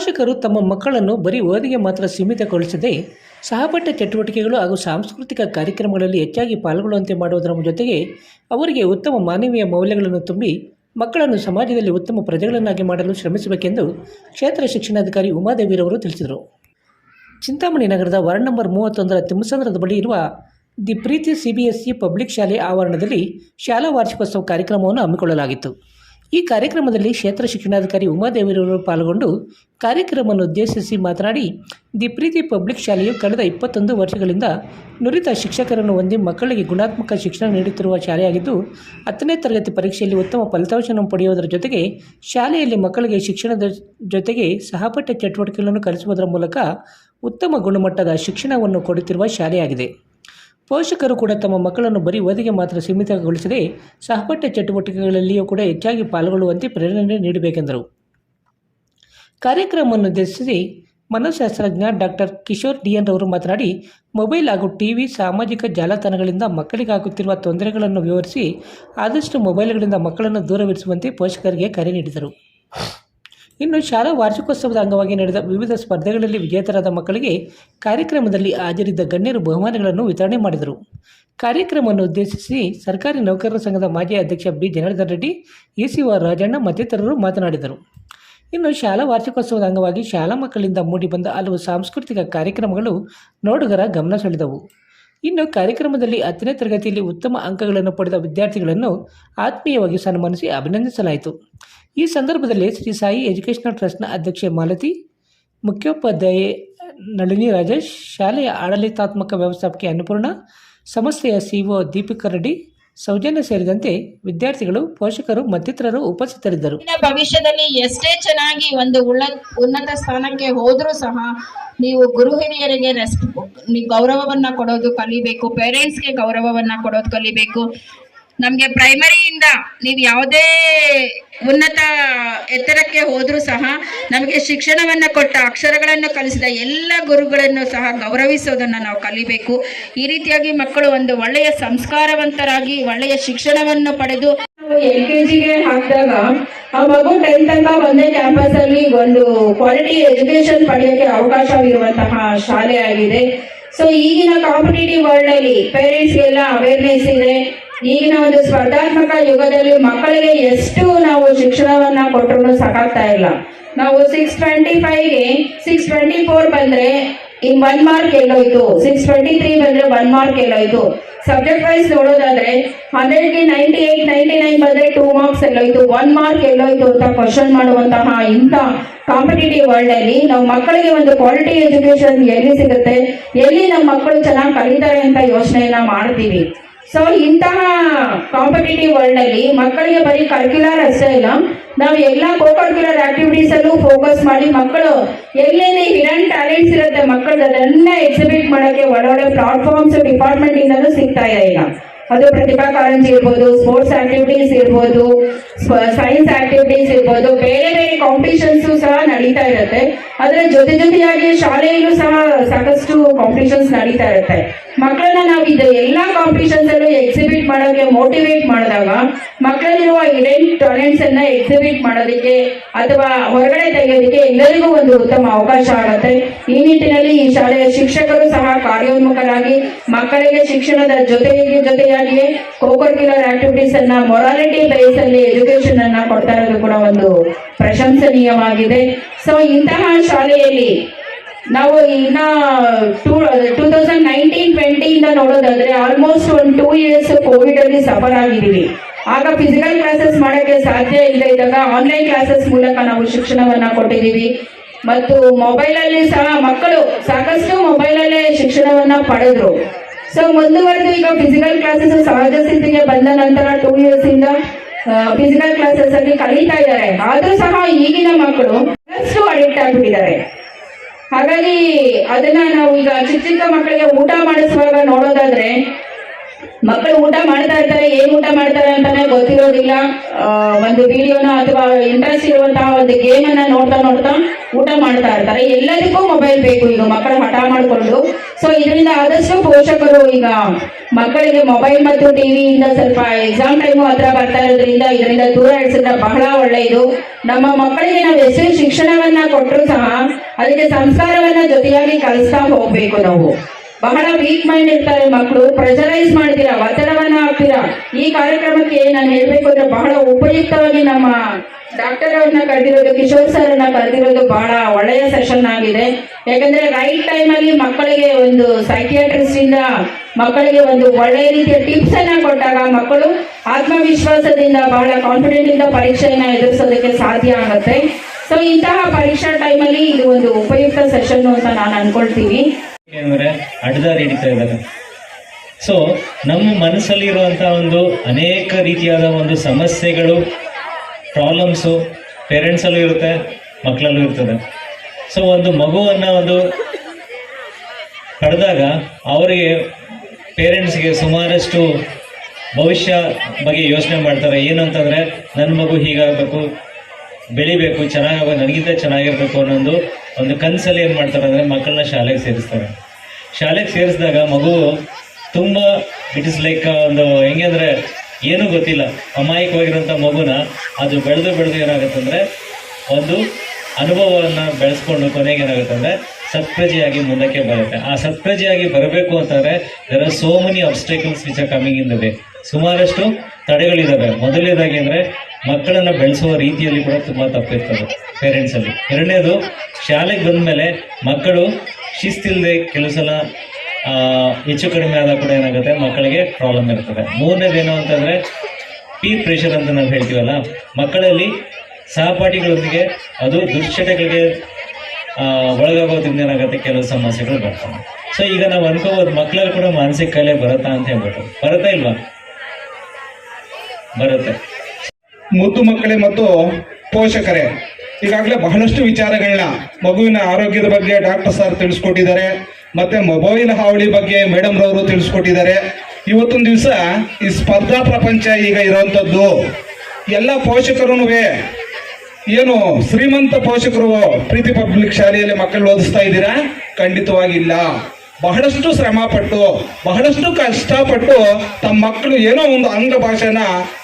ಪೋಷಕರು ತಮ್ಮ ಮಕ್ಕಳನ್ನು ಬರೀ ಓದಿಗೆ ಮಾತ್ರ ಸೀಮಿತಗೊಳಿಸದೆ ಸಹಪಠ್ಯ ಚಟುವಟಿಕೆಗಳು ಹಾಗೂ ಸಾಂಸ್ಕೃತಿಕ ಕಾರ್ಯಕ್ರಮಗಳಲ್ಲಿ ಹೆಚ್ಚಾಗಿ ಪಾಲ್ಗೊಳ್ಳುವಂತೆ ಮಾಡುವುದರ ಜೊತೆಗೆ ಅವರಿಗೆ ಉತ್ತಮ ಮಾನವೀಯ ಮೌಲ್ಯಗಳನ್ನು ತುಂಬಿ ಮಕ್ಕಳನ್ನು ಸಮಾಜದಲ್ಲಿ ಉತ್ತಮ ಪ್ರಜೆಗಳನ್ನಾಗಿ ಮಾಡಲು ಶ್ರಮಿಸಬೇಕೆಂದು ಕ್ಷೇತ್ರ ಶಿಕ್ಷಣಾಧಿಕಾರಿ ಉಮಾದೇವಿರವರು ತಿಳಿಸಿದರು. ಚಿಂತಾಮಣಿ ನಗರದ ವಾರ್ಡ್ ನಂಬರ್ ಮೂವತ್ತೊಂದರ ತಿಮ್ಮಸಂದ್ರದ ಬಳಿ ಇರುವ ದಿ ಪ್ರೀತಿ ಸಿಬಿಎಸ್ಇ ಪಬ್ಲಿಕ್ ಶಾಲೆ ಆವರಣದಲ್ಲಿ ಶಾಲಾ ವಾರ್ಷಿಕೋತ್ಸವ ಕಾರ್ಯಕ್ರಮವನ್ನು ಹಮ್ಮಿಕೊಳ್ಳಲಾಗಿತ್ತು. ಈ ಕಾರ್ಯಕ್ರಮದಲ್ಲಿ ಕ್ಷೇತ್ರ ಶಿಕ್ಷಣಾಧಿಕಾರಿ ಉಮಾದೇವಿರವರು ಪಾಲ್ಗೊಂಡು ಕಾರ್ಯಕ್ರಮವನ್ನು ಉದ್ದೇಶಿಸಿ ಮಾತನಾಡಿ, ದಿ ಪ್ರೀತಿ ಪಬ್ಲಿಕ್ ಶಾಲೆಯು ಕಳೆದ ಇಪ್ಪತ್ತೊಂದು ವರ್ಷಗಳಿಂದ ನುರಿತ ಶಿಕ್ಷಕರನ್ನು ಹೊಂದಿ ಮಕ್ಕಳಿಗೆ ಗುಣಾತ್ಮಕ ಶಿಕ್ಷಣ ನೀಡುತ್ತಿರುವ ಶಾಲೆಯಾಗಿದ್ದು, ಹತ್ತನೇ ತರಗತಿ ಪರೀಕ್ಷೆಯಲ್ಲಿ ಉತ್ತಮ ಫಲಿತಾಂಶವನ್ನು ಪಡೆಯುವುದರ ಜೊತೆಗೆ ಶಾಲೆಯಲ್ಲಿ ಮಕ್ಕಳಿಗೆ ಶಿಕ್ಷಣದ ಜೊತೆಗೆ ಸಹಪಠ್ಯ ಚಟುವಟಿಕೆಗಳನ್ನು ಕಲಿಸುವುದರ ಮೂಲಕ ಉತ್ತಮ ಗುಣಮಟ್ಟದ ಶಿಕ್ಷಣವನ್ನು ಕೊಡುತ್ತಿರುವ ಶಾಲೆಯಾಗಿದೆ. ಪೋಷಕರು ಕೂಡ ತಮ್ಮ ಮಕ್ಕಳನ್ನು ಬರೀ ಓದಿಗೆ ಮಾತ್ರ ಸೀಮಿತಗೊಳಿಸದೆ ಸಹಪಠ್ಯ ಚಟುವಟಿಕೆಗಳಲ್ಲಿಯೂ ಕೂಡ ಹೆಚ್ಚಾಗಿ ಪಾಲ್ಗೊಳ್ಳುವಂತೆ ಪ್ರೇರಣೆ ನೀಡಬೇಕೆಂದರು. ಕಾರ್ಯಕ್ರಮವನ್ನು ಉದ್ದೇಶಿಸಿ ಮನೋಶಾಸ್ತ್ರಜ್ಞ ಡಾಕ್ಟರ್ ಕಿಶೋರ್ ಡಿಎನ್ ರವರು ಮಾತನಾಡಿ, ಮೊಬೈಲ್ ಹಾಗೂ ಟಿವಿ ಸಾಮಾಜಿಕ ಜಾಲತಾಣಗಳಿಂದ ಮಕ್ಕಳಿಗಾಗುತ್ತಿರುವ ತೊಂದರೆಗಳನ್ನು ವಿವರಿಸಿ ಆದಷ್ಟು ಮೊಬೈಲ್ಗಳಿಂದ ಮಕ್ಕಳನ್ನು ದೂರವಿರಿಸುವಂತೆ ಪೋಷಕರಿಗೆ ಕರೆ ನೀಡಿದರು. ಇನ್ನು ಶಾಲಾ ವಾರ್ಷಿಕೋತ್ಸವದ ಅಂಗವಾಗಿ ನಡೆದ ವಿವಿಧ ಸ್ಪರ್ಧೆಗಳಲ್ಲಿ ವಿಜೇತರಾದ ಮಕ್ಕಳಿಗೆ ಕಾರ್ಯಕ್ರಮದಲ್ಲಿ ಹಾಜರಿದ್ದ ಗಣ್ಯರು ಬಹುಮಾನಗಳನ್ನು ವಿತರಣೆ ಮಾಡಿದರು. ಕಾರ್ಯಕ್ರಮವನ್ನು ಉದ್ದೇಶಿಸಿ ಸರ್ಕಾರಿ ನೌಕರರ ಸಂಘದ ಮಾಜಿ ಅಧ್ಯಕ್ಷ ಬಿ. ಜನಾರ್ದನ್ ರೆಡ್ಡಿ ಇಸಿಒ ರಾಜಣ್ಣ ಮತ್ತಿತರರು ಮಾತನಾಡಿದರು. ಇನ್ನು ಶಾಲಾ ವಾರ್ಷಿಕೋತ್ಸವದ ಅಂಗವಾಗಿ ಶಾಲಾ ಮಕ್ಕಳಿಂದ ಮೂಡಿಬಂದ ಹಲವು ಸಾಂಸ್ಕೃತಿಕ ಕಾರ್ಯಕ್ರಮಗಳು ನೋಡುಗರ ಗಮನ ಸೆಳೆದವು. ಇನ್ನು ಕಾರ್ಯಕ್ರಮದಲ್ಲಿ ಹತ್ತನೇ ತರಗತಿಯಲ್ಲಿ ಉತ್ತಮ ಅಂಕಗಳನ್ನು ಪಡೆದ ವಿದ್ಯಾರ್ಥಿಗಳನ್ನು ಆತ್ಮೀಯವಾಗಿ ಸನ್ಮಾನಿಸಿ ಅಭಿನಂದಿಸಲಾಯಿತು. ಈ ಸಂದರ್ಭದಲ್ಲಿ ಶ್ರೀ ಸಾಯಿ ಎಜುಕೇಷನಲ್ ಟ್ರಸ್ಟ್ನ ಅಧ್ಯಕ್ಷೆ ಮಾಲತಿ, ಮುಖ್ಯೋಪಾಧ್ಯಾಯ ನಳಿನಿ ರಾಜೇಶ್, ಶಾಲೆಯ ಆಡಳಿತಾತ್ಮಕ ವ್ಯವಸ್ಥಾಪಕಿ ಅನ್ನಪೂರ್ಣ, ಸಂಸ್ಥೆಯ ಸಿಒ ದೀಪಿಕಾ ರೆಡ್ಡಿ ಸೌಜನ್ಯ ಸೇರಿದಂತೆ ವಿದ್ಯಾರ್ಥಿಗಳು, ಪೋಷಕರು, ಮತ್ತಿತರರು ಉಪಸ್ಥಿತರಿದ್ದರು. ಭವಿಷ್ಯದಲ್ಲಿ ಎಷ್ಟೇ ಚೆನ್ನಾಗಿ ಒಂದು ಉಳ್ಳ, ಉನ್ನತ ಸ್ಥಾನಕ್ಕೆ ಹೋದರೂ ಸಹ ನೀವು ಗುರು ಹಿರಿಯರಿಗೆ ನೀವು ಗೌರವವನ್ನ ಕೊಡೋದು ಕಲಿಬೇಕು ಪೇರೆಂಟ್ಸ್ಗೆ ಗೌರವವನ್ನ ಕೊಡೋದು ಕಲಿಬೇಕು. ನಮ್ಗೆ ಪ್ರೈಮರಿಯಿಂದ ನೀವು ಯಾವುದೇ ಉನ್ನತ ಎತ್ತರಕ್ಕೆ ಹೋದ್ರೂ ಸಹ ನಮಗೆ ಶಿಕ್ಷಣವನ್ನ ಕೊಟ್ಟ ಅಕ್ಷರಗಳನ್ನು ಕಲಿಸಿದ ಎಲ್ಲ ಗುರುಗಳನ್ನು ಸಹ ಗೌರವಿಸೋದನ್ನ ನಾವು ಕಲಿಬೇಕು. ಈ ರೀತಿಯಾಗಿ ಮಕ್ಕಳು ಒಂದು ಒಳ್ಳೆಯ ಸಂಸ್ಕಾರವಂತರಾಗಿ ಒಳ್ಳೆಯ ಶಿಕ್ಷಣವನ್ನು ಪಡೆದು ಎಲ್ ಕೆ ಜಿಗೆ ಹಾಕಿದಾಗ ಆ ಮಗು ಟೆಂತ್ ತನಕ ಒಂದೇ ಕ್ಯಾಂಪಸ್ ಅಲ್ಲಿ ಒಂದು ಕ್ವಾಲಿಟಿ ಎಜುಕೇಶನ್ ಪಡೆಯೋಕೆ ಅವಕಾಶವಿರುವಂತಹ ಶಾಲೆ ಆಗಿದೆ. ಸೊ ಈಗಿನ ಕಾಂಪಿಟೇಟಿವ್ ವರ್ಲ್ಡ್ ಅಲ್ಲಿ ಪೇರೆಂಟ್ಸ್ ಗೆಲ್ಲ ಅವೇರ್ನೆಸ್ ಇದೆ. ಈಗಿನ ಒಂದು ಸ್ಪರ್ಧಾತ್ಮಕ ಯುಗದಲ್ಲಿ ಮಕ್ಕಳಿಗೆ ಎಷ್ಟು ನಾವು ಶಿಕ್ಷಣವನ್ನ ಕೊಟ್ಟರು ಸಾಕಾಗ್ತಾ ಇಲ್ಲ. ನಾವು ಸಿಕ್ಸ್ ಟ್ವೆಂಟಿ ಫೈವ್ಗೆ ಸಿಕ್ಸ್ ಟ್ವೆಂಟಿ ಫೋರ್ ಬಂದ್ರೆ ಇನ್ ಒನ್ ಮಾರ್ಕ್ ಎಲ್ಲೋಯ್ತು ಸಿಕ್ಸ್ ಟ್ವೆಂಟಿ ತ್ರೀ ಬಂದ್ರೆ ಒನ್ ಮಾರ್ಕ್ ಎಲ್ಲೋಯ್ತು ಸಬ್ಜೆಕ್ಟ್ ವೈಸ್ ನೋಡೋದಾದ್ರೆ ಹಂಡ್ರೆಡ್ಗೆ ನೈಂಟಿ ಏಟ್ ನೈಂಟಿ ನೈನ್ ಬಂದ್ರೆ ಟೂ ಮಾರ್ಕ್ಸ್ ಎಲ್ಲೋಯ್ತು ಒನ್ ಮಾರ್ಕ್ ಎಲ್ಲೋಯ್ತು ಅಂತ ಕ್ವಶನ್ ಮಾಡುವಂತಹ ಇಂಥ ಕಾಂಪಿಟೇಟಿವ್ ವರ್ಲ್ಡ್ ಅಲ್ಲಿ ನಾವು ಮಕ್ಕಳಿಗೆ ಒಂದು ಕ್ವಾಲಿಟಿ ಎಜುಕೇಶನ್ ಎಲ್ಲಿ ಸಿಗುತ್ತೆ? ಎಲ್ಲಿ ನಮ್ಮ ಮಕ್ಕಳು ಚೆನ್ನಾಗಿ ಕಲಿತಾರೆ ಅಂತ ಯೋಚನೆಯನ್ನ ಮಾಡ್ತೀವಿ. ಸೊ ಇಂತಹ ಕಾಂಪಿಟೇಟಿವ್ ವರ್ಲ್ಡ್ ಅಲ್ಲಿ ಮಕ್ಕಳಿಗೆ ಬರೀ ಕರ್ಕ್ಯುಲರ್ ಅಷ್ಟೇ ಇಲ್ಲ, ನಾವು ಎಲ್ಲ ಕೋ ಕರ್ಕ್ಯುಲರ್ ಆಕ್ಟಿವಿಟೀಸ್ ಅಲ್ಲೂ ಫೋಕಸ್ ಮಾಡಿ ಮಕ್ಕಳು ಎಲ್ಲೇನೇ ಹಿಡನ್ ಟ್ಯಾಲೆಂಟ್ಸ್ ಇರುತ್ತೆ ಮಕ್ಕಳು ಅದನ್ನ ಎಕ್ಸಿಬಿಟ್ ಒಳ ಒಳ್ಳೊಳ್ಳೆ ಪ್ಲಾಟ್ಫಾರ್ಮ್ಸ್ ಡಿಪಾರ್ಟ್ಮೆಂಟ್ ಇಂದಲೂ ಸಿಗ್ತಾ ಇದೆ ಈಗ. ಅದು ಪ್ರತಿಭಾ ಕಾರಂಜಿ ಇರ್ಬೋದು ಸ್ಪೋರ್ಟ್ಸ್ ಆಕ್ಟಿವಿಟೀಸ್ ಇರ್ಬೋದು ಸೈನ್ಸ್ ಆಕ್ಟಿವಿಟೀಸ್ ಇರ್ಬೋದು, ಬೇರೆ ಬೇರೆ ಕಾಂಪಿಟೇಷನ್ಸ್ ಸಹ ನಡೀತಾ ಇರುತ್ತೆ. ಅದರ ಜೊತೆ ಜೊತೆಯಾಗಿ ಶಾಲೆಯಲ್ಲೂ ಸಹ ಸಾಕಷ್ಟು ಕಾಂಪಿಟಿಷನ್ಸ್ ನಡೀತಾ ಇರುತ್ತೆ. ಮಕ್ಕಳನ್ನ ನಾವು ಇದು ಎಲ್ಲಾ ಕಾಂಪಿಟೇಷನ್ಸ್ ಅಲ್ಲಿ ಎಕ್ಸಿಬಿಟ್ ಮಾಡೋಕೆ ಮೋಟಿವೇಟ್ ಮಾಡಿದಾಗ, ಮಕ್ಕಳಲ್ಲಿರುವ ಇಡೆಂಟ್ ಟ್ಯಾಲೆಂಟ್ಸ್ ಅನ್ನ ಎಕ್ಸಿಬಿಟ್ ಮಾಡೋದಕ್ಕೆ ಅಥವಾ ಹೊರಗಡೆ ತೆಗೆಯೋದಕ್ಕೆ ಎಲ್ಲರಿಗೂ ಒಂದು ಉತ್ತಮ ಅವಕಾಶ ಆಗುತ್ತೆ. ಈ ನಿಟ್ಟಿನಲ್ಲಿ ಈ ಶಾಲೆಯ ಶಿಕ್ಷಕರು ಸಹ ಕಾರ್ಯೋನ್ಮುಖರಾಗಿ ಮಕ್ಕಳಿಗೆ ಶಿಕ್ಷಣದ ಜೊತೆಗೆ ಜೊತೆಯಾಗಿಯೇ ಕೋಕರ್ಕ್ಯುಲರ್ ಆಕ್ಟಿವಿಟೀಸ್ ಅನ್ನ ಮೊರಾಲಿಟಿ ಬೇಸ್ ಅಲ್ಲಿ ಎಜುಕೇಶನ್ ಅನ್ನ ಕೊಡ್ತಾ ಇರೋದು ಕೂಡ ಒಂದು ಪ್ರಶಂಸನೀಯವಾಗಿದೆ. ಸೊ ಇಂತಹ ಶಾಲೆಯಲ್ಲಿ ನಾವು ಇನ್ನ ಟೂ ಟೂ ತೌಸಂಡ್ ನೈನ್ಟೀನ್ ಟ್ವೆಂಟಿಯಿಂದ ನೋಡೋದಾದ್ರೆ ಆಲ್ಮೋಸ್ಟ್ ಒಂದು ಟೂ ಇಯರ್ಸ್ ಕೋವಿಡ್ ಅಲ್ಲಿ ಸಫರ್ ಆಗಿದ್ದೀವಿ. ಆಗ ಫಿಸಿಕಲ್ ಕ್ಲಾಸಸ್ ಮಾಡೋಕ್ಕೆ ಸಾಧ್ಯ ಇಲ್ಲದೆ ಇದ್ದಾಗ ಆನ್ಲೈನ್ ಕ್ಲಾಸಸ್ ಮೂಲಕ ನಾವು ಶಿಕ್ಷಣವನ್ನ ಕೊಟ್ಟಿದ್ದೀವಿ. ಮತ್ತು ಮೊಬೈಲ್ ಅಲ್ಲಿ ಸಹ ಮಕ್ಕಳು ಸಾಕಷ್ಟು ಮೊಬೈಲ್ ಅಲ್ಲೇ ಶಿಕ್ಷಣವನ್ನ ಪಡೆದ್ರು. ಸೊ ಮುಂದುವರೆದು ಈಗ ಫಿಸಿಕಲ್ ಕ್ಲಾಸಸ್ ಸಹಜ ಸ್ಥಿತಿಗೆ ಬಂದ ನಂತರ ಟೂ ಇಯರ್ಸ್ ಇಂದ ಫಿಸಿಕಲ್ ಕ್ಲಾಸಸ್ ಅಲ್ಲಿ ಕಲಿತಾ ಇದ್ದಾರೆ. ಆದ್ರೂ ಸಹ ಈಗಿನ ಮಕ್ಕಳು ಅಷ್ಟು ಅಡಿಕ್ಟ್ ಆಗಿಬಿಟ್ಟಿದ್ದಾರೆ. ಹಾಗಾಗಿ ಅದನ್ನ ನಾವು ಈಗ ಚಿಕ್ಕ ಚಿಕ್ಕ ಮಕ್ಕಳಿಗೆ ಊಟ ಮಾಡಿಸುವಾಗ ನೋಡೋದಾದ್ರೆ ಮಕ್ಕಳು ಊಟ ಮಾಡ್ತಾ ಇರ್ತಾರೆ, ಏನ್ ಊಟ ಮಾಡ್ತಾರೆ ಅಂತಾನೆ ಗೊತ್ತಿರೋದಿಲ್ಲ. ಒಂದು ವಿಡಿಯೋನ ಅಥವಾ ಇಂಟ್ರೆಸ್ಟ್ ಇರುವಂತಹ ಒಂದು ಗೇಮ್ ಅನ್ನ ನೋಡ್ತಾ ನೋಡ್ತಾ ಊಟ ಮಾಡ್ತಾ ಇರ್ತಾರೆ. ಎಲ್ಲದಕ್ಕೂ ಮೊಬೈಲ್ ಬೇಕು ಈಗ ಮಕ್ಕಳು ಹಠ ಮಾಡಿಕೊಂಡು. ಸೊ ಇದರಿಂದ ಆದಷ್ಟು ಪೋಷಕರು ಈಗ ಮಕ್ಕಳಿಗೆ ಮೊಬೈಲ್ ಮತ್ತು ಟಿವಿಯಿಂದ ಸ್ವಲ್ಪ ಎಕ್ಸಾಮ್ ಟೈಮು ಹತ್ರ ಬರ್ತಾ ಇರೋದ್ರಿಂದ ಇದರಿಂದ ದೂರ ಇಡಿಸಿದ್ರೆ ಬಹಳ ಒಳ್ಳೆಯದು. ನಮ್ಮ ಮಕ್ಕಳಿಗೆ ನಾವು ಎಷ್ಟೇ ಶಿಕ್ಷಣವನ್ನ ಕೊಟ್ಟರು ಸಹ, ಅದಕ್ಕೆ ಸಂಸ್ಕಾರವನ್ನ ಜೊತೆಯಾಗಿ ಕಲಿಸ್ತಾ ಹೋಗ್ಬೇಕು ನಾವು. ಬಹಳ ವೀಕ್ ಮೈಂಡ್ ಇರ್ತಾರೆ ಮಕ್ಕಳು ಪ್ರೆಜರೈಸ್ ಮಾಡ್ತೀರಾ, ಒತ್ತಡವನ್ನ ಹಾಕ್ತೀರಾ? ಈ ಕಾರ್ಯಕ್ರಮಕ್ಕೆ ನಾನು ಹೇಳ್ಬೇಕು ಅಂದ್ರೆ ಬಹಳ ಉಪಯುಕ್ತವಾಗಿ ನಮ್ಮ ಡಾಕ್ಟರ್ ಅವ್ರನ್ನ ಕರೆದಿರೋದು, ಕಿಶೋರ್ ಸರ್ ಅನ್ನ ಕರೆದಿರೋದು ಬಹಳ ಒಳ್ಳೆಯ ಸೆಷನ್ ಆಗಿದೆ. ಯಾಕಂದ್ರೆ ರೈಟ್ ಟೈಮ್ ಅಲ್ಲಿ ಮಕ್ಕಳಿಗೆ ಒಂದು ಸೈಕಿಯಾಟ್ರಿಸ್ಟ್ ಇಂದ ಮಕ್ಕಳಿಗೆ ಒಂದು ಒಳ್ಳೆಯ ರೀತಿಯ ಟಿಪ್ಸ್ ಅನ್ನ ಕೊಟ್ಟಾಗ ಮಕ್ಕಳು ಆತ್ಮವಿಶ್ವಾಸದಿಂದ ಬಹಳ ಕಾನ್ಫಿಡೆಂಟ್ ಇಂದ ಪರೀಕ್ಷೆಯನ್ನ ಎದುರಿಸೋದಕ್ಕೆ ಸಾಧ್ಯ ಆಗುತ್ತೆ. ಸೊ ಇಂತಹ ಪರೀಕ್ಷಾ ಟೈಮಲ್ಲಿ ಇದು ಒಂದು ಉಪಯುಕ್ತ ಸೆಷನ್ ಅಂತ ನಾನು ಅನ್ಕೊಳ್ತೀನಿ. ಏನಂದ್ರೆ ಹಿಡಿತಾ ಇದ್ದಾರೆ. ಸೊ ನಮ್ಮ ಮನಸ್ಸಲ್ಲಿ ಇರುವಂತಹ ಒಂದು ಅನೇಕ ರೀತಿಯಾದ ಒಂದು ಸಮಸ್ಯೆಗಳು ಪ್ರಾಬ್ಲಮ್ಸು ಪೇರೆಂಟ್ಸಲ್ಲೂ ಇರುತ್ತೆ, ಮಕ್ಕಳಲ್ಲೂ ಇರ್ತದೆ. ಸೊ ಒಂದು ಮಗುವನ್ನ ಒಂದು ಪಡೆದಾಗ ಅವರಿಗೆ ಪೇರೆಂಟ್ಸ್ಗೆ ಸುಮಾರಷ್ಟು ಭವಿಷ್ಯ ಬಗ್ಗೆ ಯೋಚನೆ ಮಾಡ್ತಾರೆ. ಏನು ಅಂತಂದ್ರೆ ನನ್ನ ಮಗು ಹೀಗಾಗಬೇಕು ಬೆಳಿಬೇಕು ಚೆನ್ನಾಗಬೇಕು ನನಗಿಂತ ಚೆನ್ನಾಗಿರ್ಬೇಕು ಅನ್ನೋದು ಒಂದು ಕನಸಲ್ಲಿ ಏನು ಮಾಡ್ತಾರೆ ಅಂದರೆ ಮಕ್ಕಳನ್ನ ಶಾಲೆಗೆ ಸೇರಿಸ್ತಾರೆ. ಶಾಲೆಗೆ ಸೇರಿಸಿದಾಗ ಮಗು ತುಂಬ ಇಟ್ ಇಸ್ ಲೈಕ್ ಒಂದು ಹೆಂಗೆ ಅಂದರೆ ಏನೂ ಗೊತ್ತಿಲ್ಲ. ಅಮಾಯಕವಾಗಿರೋಂಥ ಮಗುನ ಅದು ಬೆಳೆದು ಬೆಳೆದು ಏನಾಗುತ್ತೆ ಅಂದರೆ ಒಂದು ಅನುಭವವನ್ನು ಬೆಳೆಸ್ಕೊಂಡು ಕೊನೆಗೆ ಏನಾಗುತ್ತೆ ಅಂದರೆ ಸತ್ಪ್ರಜೆಯಾಗಿ ಮುಂದಕ್ಕೆ ಬರುತ್ತೆ. ಆ ಸತ್ಪ್ರಜೆಯಾಗಿ ಬರಬೇಕು ಅಂತಂದರೆ there are so many obstacles which are coming in the way ಸುಮಾರಷ್ಟು ತಡೆಗಳಿದ್ದಾವೆ ಮೊದಲನೇದಾಗಿ ಅಂದರೆ ಮಕ್ಕಳನ್ನು ಬೆಳೆಸುವ ರೀತಿಯಲ್ಲಿ ಕೂಡ ತುಂಬ ತಪ್ಪಿರ್ತದೆ ಪೇರೆಂಟ್ಸಲ್ಲಿ ಎರಡನೇದು, ಶಾಲೆಗೆ ಬಂದಮೇಲೆ ಮಕ್ಕಳು ಶಿಸ್ತಿಲ್ಲದೆ ಕೆಲವು ಸಲ ಹೆಚ್ಚು ಕಡಿಮೆ ಆದಾಗ ಕೂಡ ಏನಾಗುತ್ತೆ? ಮಕ್ಕಳಿಗೆ ಪ್ರಾಬ್ಲಮ್ ಇರ್ತದೆ. ಮೂರನೇದು ಏನು ಅಂತಂದರೆ ಪೀ ಪ್ರೆಷರ್ ಅಂತ ನಾವು ಹೇಳ್ತೀವಲ್ಲ, ಮಕ್ಕಳಲ್ಲಿ ಸಹಪಾಠಿಗಳೊಂದಿಗೆ ಅದು ದುಶ್ಚಟಗಳಿಗೆ ಒಳಗಾಗೋದ್ರಿಂದ ಏನಾಗುತ್ತೆ? ಕೆಲವು ಸಮಸ್ಯೆಗಳು ಬರ್ತವೆ. ಸೊ ಈಗ ನಾವು ಅನ್ಕೋಬೋದು ಮಕ್ಕಳಲ್ಲಿ ಕೂಡ ಮಾನಸಿಕ ಕಾಯಿಲೆ ಬರುತ್ತಾ ಅಂತ ಹೇಳ್ಬಿಟ್ಟು. ಬರುತ್ತಾ ಇಲ್ವಾ? ಬರುತ್ತೆ. ಮುದ್ದು ಮಕ್ಕಳೇ ಮತ್ತು ಪೋಷಕರೇ, ಈಗಾಗಲೇ ಬಹಳಷ್ಟು ವಿಚಾರಗಳನ್ನ ಮಗುವಿನ ಆರೋಗ್ಯದ ಬಗ್ಗೆ ಡಾಕ್ಟರ್ ಸರ್ ತಿಳಿಸ್ಕೊಟ್ಟಿದ್ದಾರೆ, ಮತ್ತೆ ಮೊಬೈಲ್ ಹಾವಳಿ ಬಗ್ಗೆ ಮೇಡಮ್ ರವರು ತಿಳಿಸ್ಕೊಟ್ಟಿದ್ದಾರೆ. ಇವತ್ತೊಂದು ದಿವಸ ಈ ಸ್ಪರ್ಧಾ ಪ್ರಪಂಚ ಈಗ ಇರುವಂತದ್ದು ಎಲ್ಲ ಪೋಷಕರು ಏನು ಶ್ರೀಮಂತ ಪೋಷಕರು ಪ್ರೀತಿ ಪಬ್ಲಿಕ್ ಶಾಲೆಯಲ್ಲಿ ಮಕ್ಕಳು ಓದಿಸ್ತಾ ಇದ್ದೀರಾ? ಖಂಡಿತವಾಗಿಲ್ಲ. ಬಹಳಷ್ಟು ಶ್ರಮಪಟ್ಟು, ಬಹಳಷ್ಟು ಕಷ್ಟಪಟ್ಟು ತಮ್ಮ ಮಕ್ಕಳು ಏನೋ ಒಂದು ಆಂಗ್ಲ ಭಾಷೆನ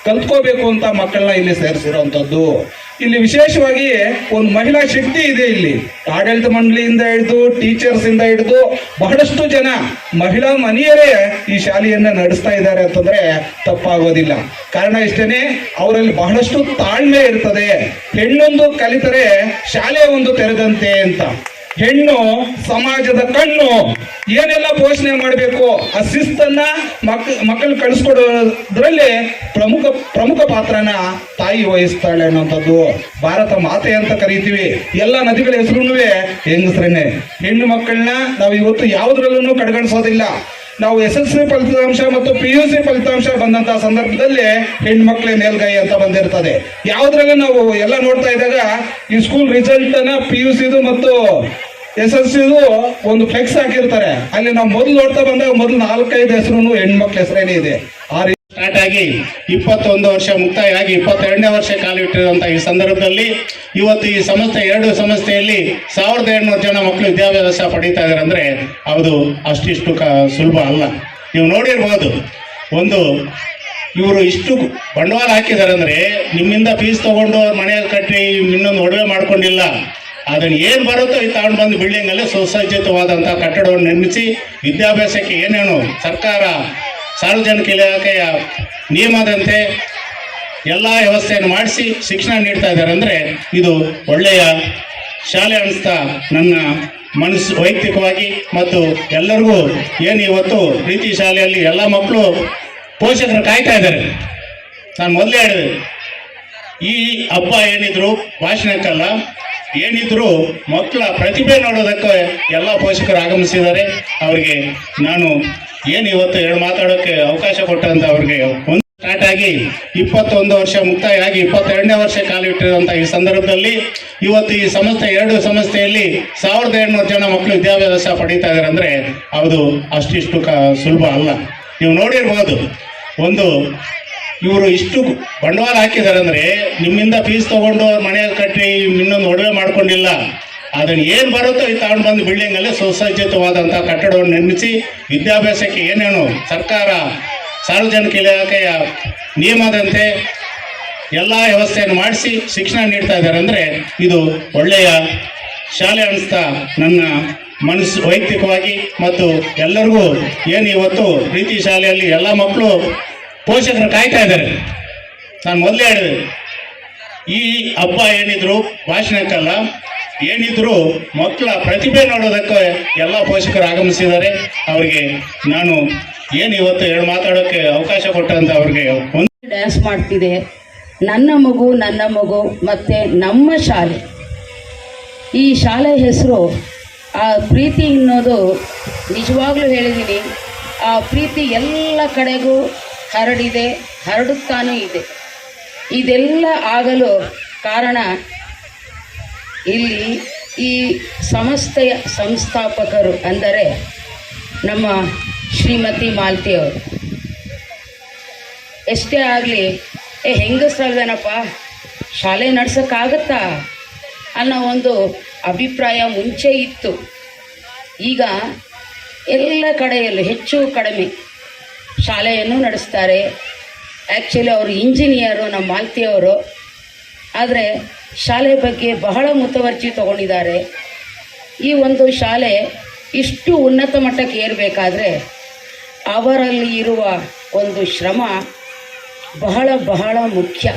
ಕಲ್ತ್ಕೋಬೇಕು ಅಂತ ಮಕ್ಕಳನ್ನ ಇಲ್ಲಿ ಸೇರಿಸಿರುವಂತದ್ದು ಇಲ್ಲಿ ವಿಶೇಷವಾಗಿ ಒಂದು ಮಹಿಳಾ ಶಕ್ತಿ ಇದೆ ಇಲ್ಲಿ. ಆಡಳಿತ ಮಂಡಳಿಯಿಂದ ಹಿಡಿದು ಟೀಚರ್ಸ್ ಇಂದ ಹಿಡಿದು ಬಹಳಷ್ಟು ಜನ ಮಹಿಳಾ ಮನೆಯರೇ ಈ ಶಾಲೆಯನ್ನ ನಡೆಸ್ತಾ ಇದ್ದಾರೆ ಅಂತಂದ್ರೆ ತಪ್ಪಾಗೋದಿಲ್ಲ. ಕಾರಣ ಇಷ್ಟೇನೆ, ಅವರಲ್ಲಿ ಬಹಳಷ್ಟು ತಾಳ್ಮೆ ಇರ್ತದೆ. ಹೆಣ್ಣೊಂದು ಕಲಿತರೆ ಶಾಲೆ ಒಂದು ತೆರೆದಂತೆ ಅಂತ. ಹೆಣ್ಣು, ಸಮಾಜದ ಕಣ್ಣು, ಏನೆಲ್ಲ ಪೋಷಣೆ ಮಾಡಬೇಕು? ಆ ಶಿಸ್ತನ್ನ ಮಕ್, ಮಕ್ಕಳು ಕಳಿಸ್ಕೊಡೋದ್ರಲ್ಲಿ ಪ್ರಮುಖ ಪ್ರಮುಖ ಪಾತ್ರನ ತಾಯಿ ವಹಿಸ್ತಾಳೆ ಅನ್ನೋಂಥದ್ದು ಭಾರತ ಮಾತೆ ಅಂತ ಕರಿತೀವಿ. ಎಲ್ಲ ನದಿಗಳ ಹೆಸರು ಹೆಂಗಸ್ರೇನೆ. ಹೆಣ್ಣು ಮಕ್ಕಳನ್ನ ನಾವು ಇವತ್ತು ಯಾವುದ್ರಲ್ಲೂ ಕಡೆಗಣಿಸೋದಿಲ್ಲ. ನಾವು ಎಸ್ ಎಲ್ ಸಿ ಫಲಿತಾಂಶ ಮತ್ತು ಪಿ ಯು ಸಿ ಫಲಿತಾಂಶ ಬಂದಂತಹ ಸಂದರ್ಭದಲ್ಲಿ ಹೆಣ್ಮಕ್ಳೇ ಮೇಲ್ಗೈ ಅಂತ ಬಂದಿರ್ತದೆ. ಯಾವುದ್ರಲ್ಲಿ ನಾವು ಎಲ್ಲ ನೋಡ್ತಾ ಇದ್ದಾಗ ಈ ಸ್ಕೂಲ್ ರಿಸಲ್ಟ್ ಅನ್ನ ಪಿ ಯು ಸಿದು ಮತ್ತು ಎಸ್ ಎಲ್ ಸಿದು ಒಂದು ಫ್ಲೆಕ್ಸ್ ಹಾಕಿರ್ತಾರೆ. ಅಲ್ಲಿ ನಾವು ಮೊದಲು ನೋಡ್ತಾ ಬಂದಾಗ ಮೊದಲು ನಾಲ್ಕೈದು ಹೆಸರು ಹೆಣ್ಮಕ್ಳ ಹೆಸರೇನೆ ಇದೆ. ಆ ರೀತಿ ಸ್ಟಾರ್ಟ್ ಆಗಿ ಇಪ್ಪತ್ತೊಂದು ವರ್ಷ ಮುಕ್ತಾಯ ಆಗಿ ಇಪ್ಪತ್ತೆರಡನೇ ವರ್ಷ ಕಾಲಿಟ್ಟಿರುವಂತ ಈ ಸಂದರ್ಭದಲ್ಲಿ ಇವತ್ತು ಈ ಸಂಸ್ಥೆ, ಎರಡು ಸಂಸ್ಥೆಯಲ್ಲಿ ಸಾವಿರದ ಏಳ್ನೂರು ಜನ ಮಕ್ಕಳು ವಿದ್ಯಾಭ್ಯಾಸ ಪಡೀತಾ ಇದ್ದಾರೆ ಅಂದ್ರೆ ಅದು ಅಷ್ಟಿಷ್ಟು ಸುಲಭ ಅಲ್ಲ. ನೀವು ನೋಡಿರ್ಬೋದು, ಒಂದು ಇವರು ಇಷ್ಟು ಬಂಡವಾಳ ಹಾಕಿದ್ದಾರೆ ಅಂದ್ರೆ ನಿಮ್ಮಿಂದ ಫೀಸ್ ತಗೊಂಡು ಅವ್ರ ಮನೆಯಲ್ಲಿ ಕಟ್ಟಿ ಇನ್ನೊಂದು ಒಡವೆ ಮಾಡ್ಕೊಂಡಿಲ್ಲ. ಅದನ್ನ ಏನು ಬರುತ್ತೋ ಇದು ತಗೊಂಡು ಬಂದು ಬಿಲ್ಡಿಂಗ್ ಸುಸಜ್ಜಿತವಾದಂಥ ಕಟ್ಟಡವನ್ನು ನಿರ್ಮಿಸಿ ವಿದ್ಯಾಭ್ಯಾಸಕ್ಕೆ ಏನೇನು ಸರ್ಕಾರ, ಸಾರ್ವಜನಿಕ ಇಲಾಖೆಯ ನಿಯಮದಂತೆ ಎಲ್ಲ ವ್ಯವಸ್ಥೆಯನ್ನು ಮಾಡಿಸಿ ಶಿಕ್ಷಣ ನೀಡ್ತಾ ಇದ್ದಾರೆ ಅಂದರೆ ಇದು ಒಳ್ಳೆಯ ಶಾಲೆ ಅನಿಸ್ತಾ ನನ್ನ ಮನಸ್ಸು ವೈಯಕ್ತಿಕವಾಗಿ ಮತ್ತು ಎಲ್ಲರಿಗೂ ಏನು ಇವತ್ತು ಪ್ರೀತಿ ಶಾಲೆಯಲ್ಲಿ ಎಲ್ಲ ಮಕ್ಕಳು ಪೋಷಕರು ಕಾಯ್ತಾ ಇದ್ದಾರೆ. ನಾನು ಮೊದಲೇ ಹೇಳಿದೆ, ಈ ಹಬ್ಬ ಏನಿದ್ರು ಭಾಷಣಕ್ಕಲ್ಲ ಏನಿದ್ರು ಮಕ್ಕಳ ಪ್ರತಿಭೆ ನೋಡೋದಕ್ಕೆ ಎಲ್ಲ ಪೋಷಕರು ಆಗಮಿಸಿದ್ದಾರೆ. ಅವ್ರಿಗೆ ನಾನು ಏನು ಇವತ್ತು ಎರಡು ಮಾತಾಡೋಕ್ಕೆ ಅವಕಾಶ ಕೊಟ್ಟಂತ ಅವ್ರಿಗೆ ಒಂದು ಸ್ಟಾರ್ಟ್ ಆಗಿ ಇಪ್ಪತ್ತೊಂದು ವರ್ಷ ಮುಕ್ತಾಯ ಆಗಿ ಇಪ್ಪತ್ತೆರಡನೇ ವರ್ಷ ಕಾಲಿಟ್ಟಿರುವಂತ ಈ ಸಂದರ್ಭದಲ್ಲಿ ಇವತ್ತು ಈ ಸಂಸ್ಥೆ ಎರಡು ಸಂಸ್ಥೆಯಲ್ಲಿ ಸಾವಿರದ ಏಳ್ನೂರು ಜನ ಮಕ್ಕಳು ವಿದ್ಯಾಭ್ಯಾಸ ಪಡೀತಾ ಇದ್ದಾರೆ ಅಂದ್ರೆ ಅದು ಅಷ್ಟಿಷ್ಟು ಸುಲಭ ಅಲ್ಲ. ನೀವು ನೋಡಿರ್ಬೋದು, ಒಂದು ಇವರು ಇಷ್ಟು ಬಂಡವಾಳ ಹಾಕಿದ್ದಾರೆ ಅಂದರೆ ನಿಮ್ಮಿಂದ ಫೀಸ್ ತೊಗೊಂಡು ಅವ್ರ ಮನೆ ಕಟ್ಟಿ ಇನ್ನೊಂದು ಒಡವೆ ಮಾಡ್ಕೊಂಡಿಲ್ಲ. ಅದನ್ನು ಏನು ಬರುತ್ತೋ ಇದು ತಗೊಂಡು ಬಂದು ಬಿಲ್ಡಿಂಗಲ್ಲಿ ಸುಸಜ್ಜಿತವಾದಂಥ ಕಟ್ಟಡವನ್ನು ನಿರ್ಮಿಸಿ ವಿದ್ಯಾಭ್ಯಾಸಕ್ಕೆ ಏನೇನು ಸರ್ಕಾರ, ಸಾರ್ವಜನಿಕ ಇಲಾಖೆಯ ನಿಯಮದಂತೆ ಎಲ್ಲ ವ್ಯವಸ್ಥೆಯನ್ನು ಮಾಡಿಸಿ ಶಿಕ್ಷಣ ನೀಡ್ತಾ ಇದ್ದಾರೆ ಅಂದರೆ ಇದು ಒಳ್ಳೆಯ ಶಾಲೆ ಅನಿಸ್ತಾ ನನ್ನ ಮನಸ್ಸು ವೈಯಕ್ತಿಕವಾಗಿ ಮತ್ತು ಎಲ್ಲರಿಗೂ ಏನು ಇವತ್ತು ಪ್ರೀತಿ ಶಾಲೆಯಲ್ಲಿ ಎಲ್ಲ ಮಕ್ಕಳು ಪೋಷಕರು ಕಾಯ್ತಾ ಇದ್ದಾರೆ. ನಾನು ಮೊದಲೇ ಹೇಳಿದೆ, ಈ ಹಬ್ಬ ಏನಿದ್ರು ಭಾಷಣಕ್ಕಲ್ಲ ಏನಿದ್ರು ಮಕ್ಕಳ ಪ್ರತಿಭೆ ನೋಡೋದಕ್ಕೆ ಎಲ್ಲ ಪೋಷಕರು ಆಗಮಿಸಿದ್ದಾರೆ. ಅವರಿಗೆ ನಾನು ಏನು ಇವತ್ತು ಹೇಳಿ ಮಾತಾಡೋಕ್ಕೆ ಅವಕಾಶ ಕೊಟ್ಟಂತ ಅವ್ರಿಗೆ ಒಂದು ಡ್ಯಾನ್ಸ್ ಮಾಡ್ತಿದೆ. ನನ್ನ ಮಗು ನನ್ನ ಮಗು, ಮತ್ತು ನಮ್ಮ ಶಾಲೆ. ಈ ಶಾಲೆ ಹೆಸರು, ಆ ಪ್ರೀತಿ ಅನ್ನೋದು ನಿಜವಾಗ್ಲೂ ಹೇಳಿದ್ದೀನಿ. ಆ ಪ್ರೀತಿ ಎಲ್ಲ ಕಡೆಗೂ ಹರಡಿದೆ, ಹರಡುತ್ತಾನೂ ಇದೆ. ಇದೆಲ್ಲ ಆಗಲು ಕಾರಣ ಇಲ್ಲಿ ಈ ಸಂಸ್ಥೆಯ ಸಂಸ್ಥಾಪಕರು ಅಂದರೆ ನಮ್ಮ ಶ್ರೀಮತಿ ಮಾಲ್ತಿಯವರು ಎಷ್ಟೇ ಆಗಲಿ, ಏ ಹೆಂಗಸ್ರಲ್ವೇನಪ್ಪ ಶಾಲೆ ನಡ್ಸೋಕ್ಕಾಗತ್ತಾ? ಅನ್ನೋ ಒಂದು ಅಭಿಪ್ರಾಯ ಮುಂಚೆ ಇತ್ತು. ಈಗ ಎಲ್ಲ ಕಡೆಯಲ್ಲೂ, ಹೆಚ್ಚು ಕಡಿಮೆ. ಶಾಲೆಯನ್ನು ನಡೆಸ್ತಾರೆ. ಆ್ಯಕ್ಚುಲಿ ಅವರು ಇಂಜಿನಿಯರು ನಮ್ಮ ಮಾಲ್ತಿಯವರು ಆದರೆ ಶಾಲೆ ಬಗ್ಗೆ ಬಹಳ ಮುತುವರ್ಜಿ ತಗೊಂಡಿದ್ದಾರೆ. ಈ ಒಂದು ಶಾಲೆ ಇಷ್ಟು ಉನ್ನತ ಮಟ್ಟಕ್ಕೆ ಏರಬೇಕಾದ್ರೆ ಅವರಲ್ಲಿ ಇರುವ ಒಂದು ಶ್ರಮ ಬಹಳ ಬಹಳ ಮುಖ್ಯ.